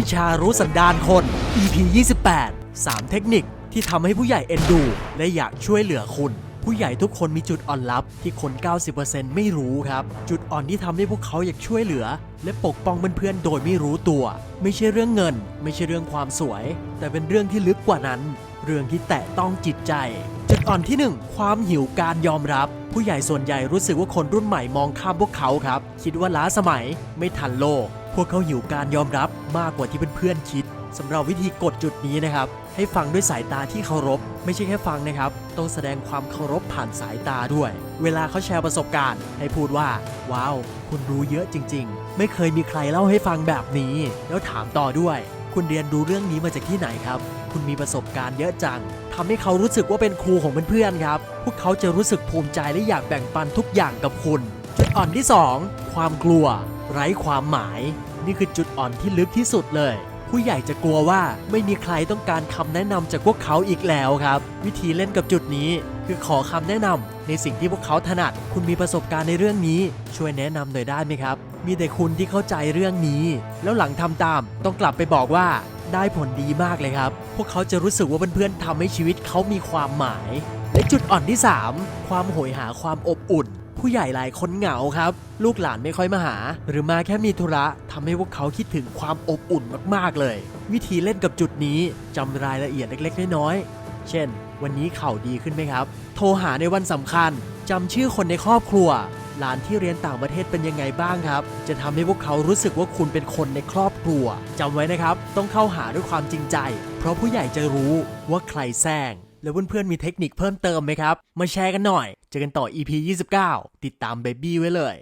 วิชารู้สันดานคน EP 28 3 เทคนิคที่ทำให้ผู้ใหญ่เอ็นดู และอยากช่วยเหลือคุณ ผู้ใหญ่ทุกคนมีจุดอ่อนลับที่คน 90%ไม่รู้ครับ จุดอ่อนที่ทำให้พวกเขาอยากช่วยเหลือ และปกป้องเพื่อนๆโดยไม่รู้ตัว ไม่ใช่เรื่องเงิน ไม่ใช่เรื่องความสวย แต่เป็นเรื่องที่ลึกกว่านั้น เรื่องที่แตะต้องจิตใจ จุดอ่อนที่ 1 ความหิวการยอมรับ ผู้ใหญ่ส่วนใหญ่รู้สึกว่าคนรุ่นใหม่มองข้ามพวกเขาครับ คิดว่าล้าสมัยไม่ทันโลก พวกเขาหิวการยอมรับมากกว่าที่เพื่อนๆคิดสำหรับวิธีกดจุดนี้นะครับ ให้ฟังด้วยสายตาที่เคารพ ไม่ใช่แค่ฟังนะครับ ต้องแสดงความเคารพผ่านสายตาด้วย เวลาเขาแชร์ประสบการณ์ ให้พูดว่า ว้าว คุณรู้เยอะจริง ๆ ไม่เคยมีใครเล่าให้ฟังแบบนี้ แล้วถามต่อด้วย คุณเรียนรู้เรื่องนี้มาจากที่ไหนครับ คุณมีประสบการณ์เยอะจังทำให้เขารู้สึกว่าเป็นครูของเพื่อนๆครับ พวกเขาจะรู้สึกภูมิใจและอยากแบ่งปันทุกอย่างกับคุณจุดอ่อนที่ 2 ความกลัว ไร้ความหมาย นี่คือจุดอ่อนที่ลึกที่สุดเลย ผู้ใหญ่จะกลัวว่าไม่มีใครต้องการคำแนะนำจากพวกเขาอีกแล้วครับ วิธีเล่นกับจุดนี้ คือขอคำแนะนำในสิ่งที่พวกเขาถนัด คุณมีประสบการณ์ในเรื่องนี้ ช่วยแนะนำหน่อยได้ไหมครับ มีแต่คุณที่เข้าใจเรื่องนี้ แล้วหลังทำตาม ต้องกลับไปบอกว่าได้ผลดีมากเลยครับ พวกเขาจะรู้สึกว่าเพื่อนๆทำให้ชีวิตเขามีความหมาย และจุดอ่อนที่ 3 ความโหยหาความอบอุ่น ผู้ใหญ่หลายคนเหงาครับ ลูกหลานไม่ค่อยมาหา หรือมาแค่มีธุระทำให้พวกเขาคิดถึงความอบอุ่นมากๆเลย วิธีเล่นกับจุดนี้จำรายละเอียดเล็กๆน้อยๆเช่น วันนี้เข่าดีขึ้นไหมครับ โทรหาในวันสำคัญจำชื่อคนในครอบครัว หลานที่เรียนต่างประเทศเป็นยังไงบ้างครับ จะทำให้พวกเขารู้สึกว่าคุณเป็นคนในครอบครัวจำไว้นะครับ ต้องเข้าหาด้วยความจริงใจ เพราะผู้ใหญ่จะรู้ว่าใครแซง แล้วเพื่อนๆมีเทคนิคเพิ่มเติมไหมครับ มาแชร์กันหน่อย เจอกันต่อ EP 29 ติดตามเบบี้ไว้เลย